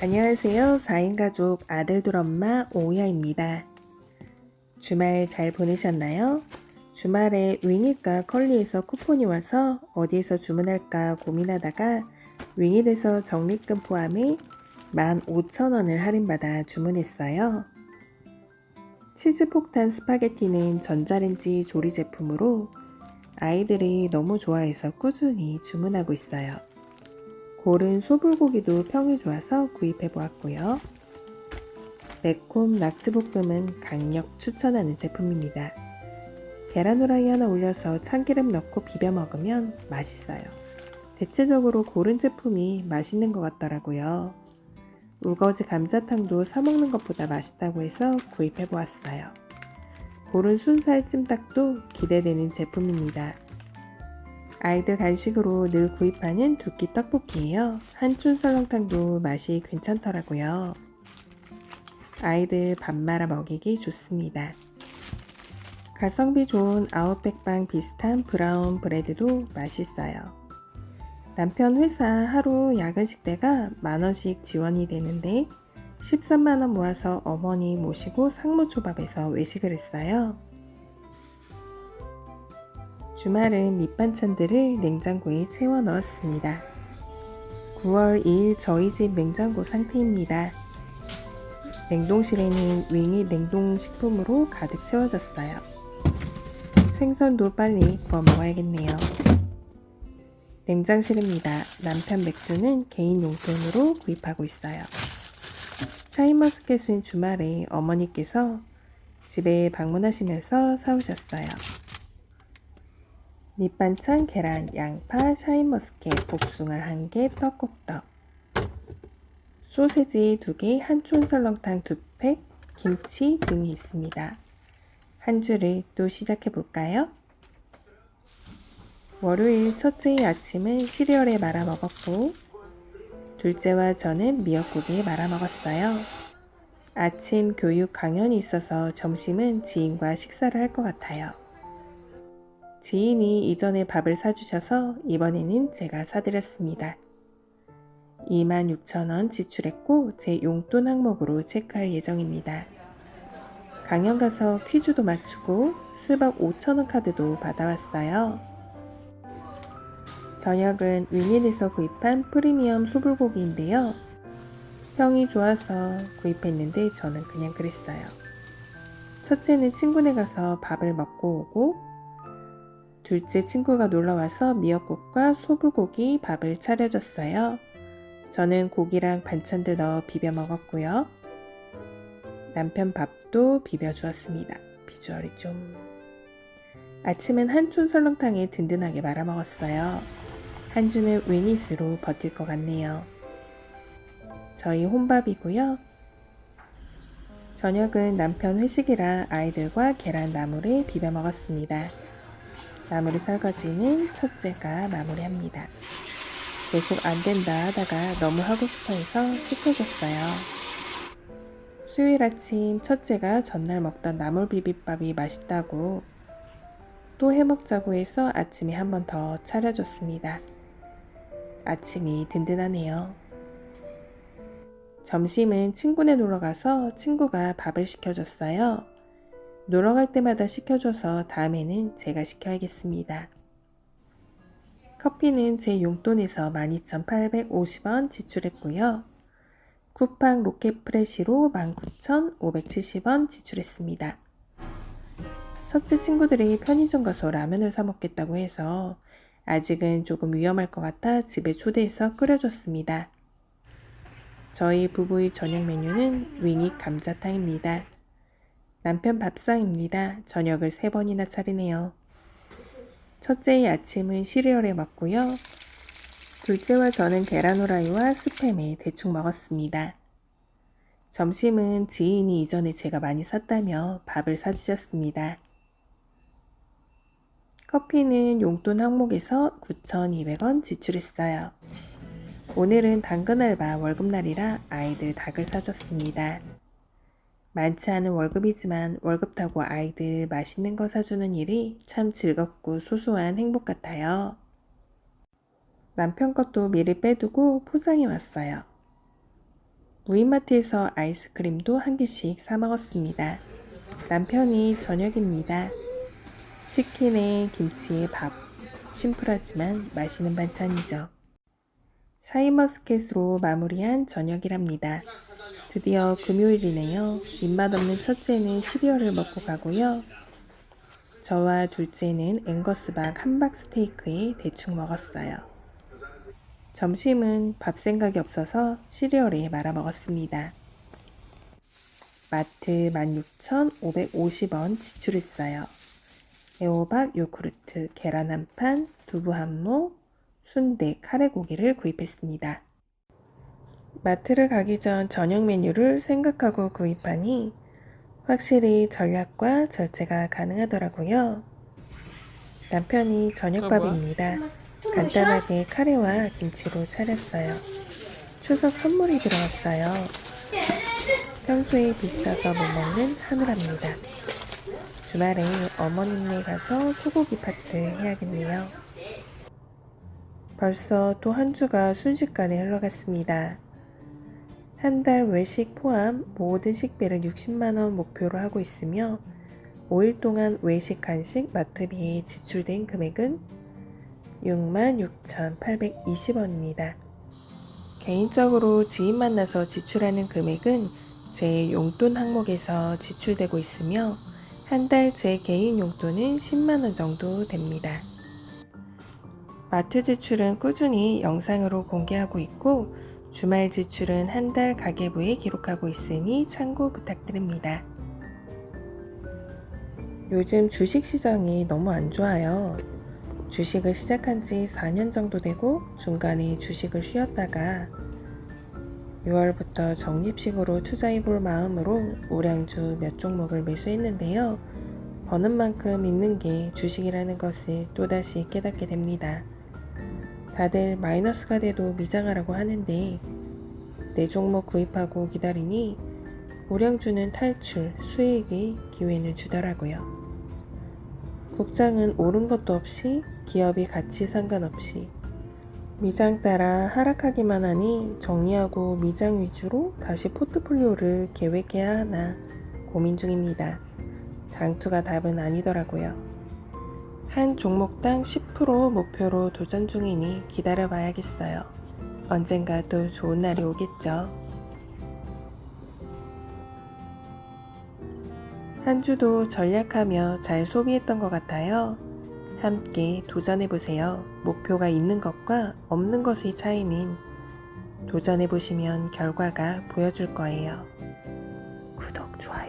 안녕하세요. 4인 가족 아들들 엄마 오야입니다. 주말 잘 보내셨나요? 주말에 윙잇과 컬리에서 쿠폰이 와서 어디에서 주문할까 고민하다가 윙잇에서 적립금 포함해 15,000원을 할인받아 주문했어요. 치즈 폭탄 스파게티는 전자레인지 조리 제품으로 아이들이 너무 좋아해서 꾸준히 주문하고 있어요. 고른 소불고기도 평이 좋아서 구입해 보았고요. 매콤 낙지볶음은 강력 추천하는 제품입니다. 계란 후라이 하나 올려서 참기름 넣고 비벼 먹으면 맛있어요. 대체적으로 고른 제품이 맛있는 것 같더라고요. 우거지 감자탕도 사 먹는 것보다 맛있다고 해서 구입해 보았어요. 고른 순살 찜닭도 기대되는 제품입니다. 아이들 간식으로 늘 구입하는 두끼 떡볶이에요. 한촌 설렁탕도 맛이 괜찮더라고요. 아이들 밥 말아 먹이기 좋습니다. 가성비 좋은 아웃백빵 비슷한 브라운 브레드도 맛있어요. 남편 회사 하루 야근 식 대가 만원씩 지원이 되는데 13만원 모아서 어머니 모시고 상무초밥에서 외식을 했어요. 주말은 밑반찬들을 냉장고에 채워 넣었습니다. 9월 2일 저희 집 냉장고 상태입니다. 냉동실에는 윙이 냉동식품으로 가득 채워졌어요. 생선도 빨리 구워 먹어야겠네요. 냉장실입니다. 남편 맥주는 개인 용돈으로 구입하고 있어요. 샤인머스켓은 주말에 어머니께서 집에 방문하시면서 사오셨어요. 밑반찬, 계란, 양파, 샤인머스켓, 복숭아 1개, 떡국떡 소세지 2개, 한촌 설렁탕 2팩, 김치 등이 있습니다. 한 주를 또 시작해 볼까요? 월요일 첫째의 아침은 시리얼에 말아 먹었고 둘째와 저는 미역국에 말아 먹었어요. 아침 교육 강연이 있어서 점심은 지인과 식사를 할 것 같아요. 지인이 이전에 밥을 사주셔서 이번에는 제가 사드렸습니다. 26,000원 지출했고 제 용돈 항목으로 체크할 예정입니다. 강연 가서 퀴즈도 맞추고 스벅 5,000원 카드도 받아왔어요. 저녁은 윙잇에서 구입한 프리미엄 소불고기인데요. 평이 좋아서 구입했는데 저는 그냥 그랬어요. 첫째는 친구네 가서 밥을 먹고 오고 둘째 친구가 놀러와서 미역국과 소불고기 밥을 차려줬어요. 저는 고기랑 반찬들 넣어 비벼 먹었고요. 남편 밥도 비벼 주었습니다. 비주얼이 좀... 아침은 한촌 설렁탕에 든든하게 말아 먹었어요. 한 주는 웨니스로 버틸 것 같네요. 저희 혼밥이고요. 저녁은 남편 회식이라 아이들과 계란 나물에 비벼 먹었습니다. 나물이 설거지는 첫째가 마무리합니다. 계속 안 된다 하다가 너무 하고 싶어 해서 시켜줬어요. 수요일 아침 첫째가 전날 먹던 나물 비빔밥이 맛있다고 또 해먹자고 해서 아침에 한 번 더 차려줬습니다. 아침이 든든하네요. 점심은 친구네 놀러 가서 친구가 밥을 시켜줬어요. 놀러 갈 때마다 시켜줘서 다음에는 제가 시켜야겠습니다. 커피는 제 용돈에서 12,850원 지출했고요. 쿠팡 로켓프레시로 19,570원 지출했습니다. 첫째 친구들이 편의점 가서 라면을 사 먹겠다고 해서 아직은 조금 위험할 것 같아 집에 초대해서 끓여줬습니다. 저희 부부의 저녁 메뉴는 윙이 감자탕입니다. 남편 밥상입니다. 저녁을 세 번이나 차리네요. 첫째의 아침은 시리얼에 먹고요. 둘째와 저는 계란 후라이와 스팸에 대충 먹었습니다. 점심은 지인이 이전에 제가 많이 샀다며 밥을 사주셨습니다. 커피는 용돈 항목에서 9,200원 지출했어요. 오늘은 당근 알바 월급날이라 아이들 닭을 사줬습니다. 많지 않은 월급이지만 월급 타고 아이들 맛있는 거 사주는 일이 참 즐겁고 소소한 행복 같아요. 남편 것도 미리 빼두고 포장해 왔어요. 무인마트에서 아이스크림도 한 개씩 사 먹었습니다. 남편이 저녁입니다. 치킨에 김치에 밥. 심플하지만 맛있는 반찬이죠. 샤인머스켓으로 마무리한 저녁이랍니다. 드디어 금요일이네요. 입맛 없는 첫째는 시리얼을 먹고 가고요. 저와 둘째는 앵거스박 함박 스테이크에 대충 먹었어요. 점심은 밥 생각이 없어서 시리얼에 말아 먹었습니다. 마트 16,550원 지출했어요. 애호박, 요구르트, 계란 한 판, 두부 한 모, 순대, 카레고기를 구입했습니다. 마트를 가기 전 저녁 메뉴를 생각하고 구입하니 확실히 전략과 절제가 가능하더라고요. 남편이 저녁밥입니다. 간단하게 카레와 김치로 차렸어요. 추석 선물이 들어왔어요. 평소에 비싸서 못 먹는 한우랍니다. 주말에 어머님네 가서 소고기 파티를 해야겠네요. 벌써 또 한 주가 순식간에 흘러갔습니다. 한 달 외식 포함 모든 식비를 60만원 목표로 하고 있으며 5일 동안 외식 간식 마트비에 지출된 금액은 66,820원입니다. 개인적으로 지인 만나서 지출하는 금액은 제 용돈 항목에서 지출되고 있으며 한 달 제 개인 용돈은 10만원 정도 됩니다. 마트 지출은 꾸준히 영상으로 공개하고 있고 주말 지출은 한 달 가계부에 기록하고 있으니 참고 부탁드립니다. 요즘 주식 시장이 너무 안 좋아요. 주식을 시작한 지 4년 정도 되고 중간에 주식을 쉬었다가 6월부터 적립식으로 투자해 볼 마음으로 우량주 몇 종목을 매수했는데요. 버는 만큼 있는 게 주식이라는 것을 또다시 깨닫게 됩니다. 다들 마이너스가 돼도 미장하라고 하는데 내 종목 구입하고 기다리니 우량주는 탈출, 수익의 기회는 주더라고요. 국장은 오른 것도 없이 기업이 가치 상관없이 미장 따라 하락하기만 하니 정리하고 미장 위주로 다시 포트폴리오를 계획해야 하나 고민 중입니다. 장투가 답은 아니더라고요. 한 종목당 10% 목표로 도전 중이니 기다려 봐야겠어요. 언젠가 또 좋은 날이 오겠죠. 한 주도 전략하며 잘 소비했던 것 같아요. 함께 도전해보세요. 목표가 있는 것과 없는 것의 차이는 도전해보시면 결과가 보여줄 거예요. 구독, 좋아요?